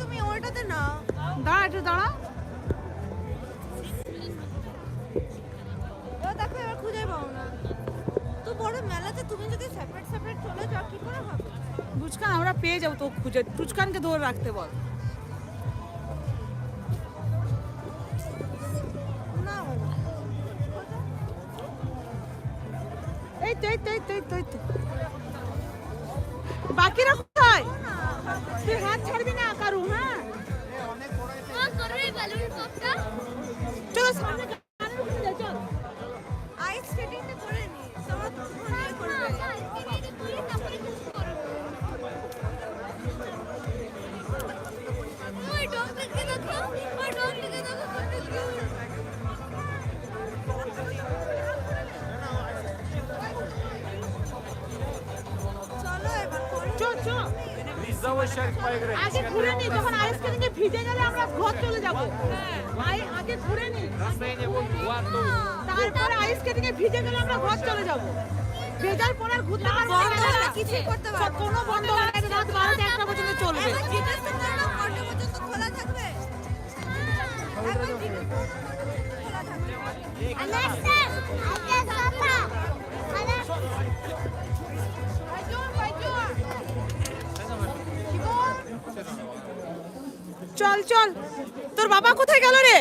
তুমি ওটাতে না। দাঁড়া একটু দাঁড়া। দেখো এবার খুঁজে পাও না। তো বড় মেলাতে তুমি যদি সেপারেট সেপারেট চলে যাও কি করে হবে? টুচকান আমরা পেয়ে যাব তো খুঁজে। টুচকানকে ধরে রাখতে বল। এই তো এই তো এই তো এই তো এই তো। বাকিরা কোথায়? তুই হাত ছাড়বি আগে ঘুরে নি যখন আইসক্রিম নিয়ে ভিজে গেলে আমরা ঘর চলে যাব। আগে ঘুরে নি তারপরে আইসক্রিম নিয়ে ভিজে গেলে আমরা ঘর চলে যাব। ভেজার পর আর ঘুরতে পারব না বন্ধ করতে পারব কোনো বন্ধ হবে না রাত বারোটা একটা পর্যন্ত চলবে। খোলা থাকবে। পর্যন্ত খোলা থাকবে। চল চল। তোর বাবা কোথায় গেল রে?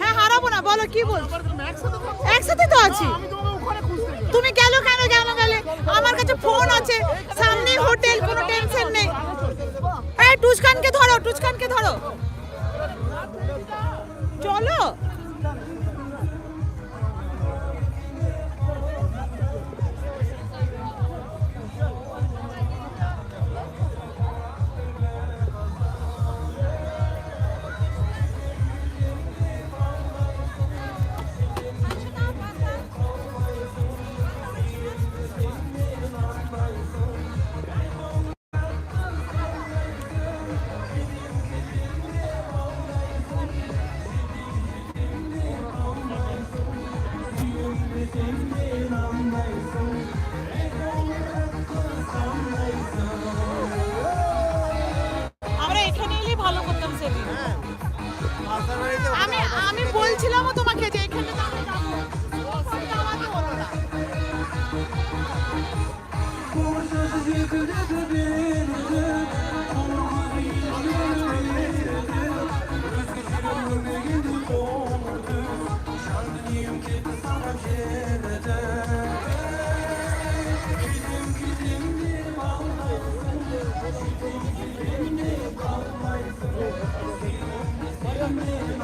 হ্যাঁ হারাবো না, বলো কি বল একসাথে তো আছি। তুমি গেল কেন কেন গেলে? আমার কাছে ফোন আছে। সামনে হোটেল কোনো টেনশন নেই। এই টুচকানকে ধরো টুচকানকে ধরো।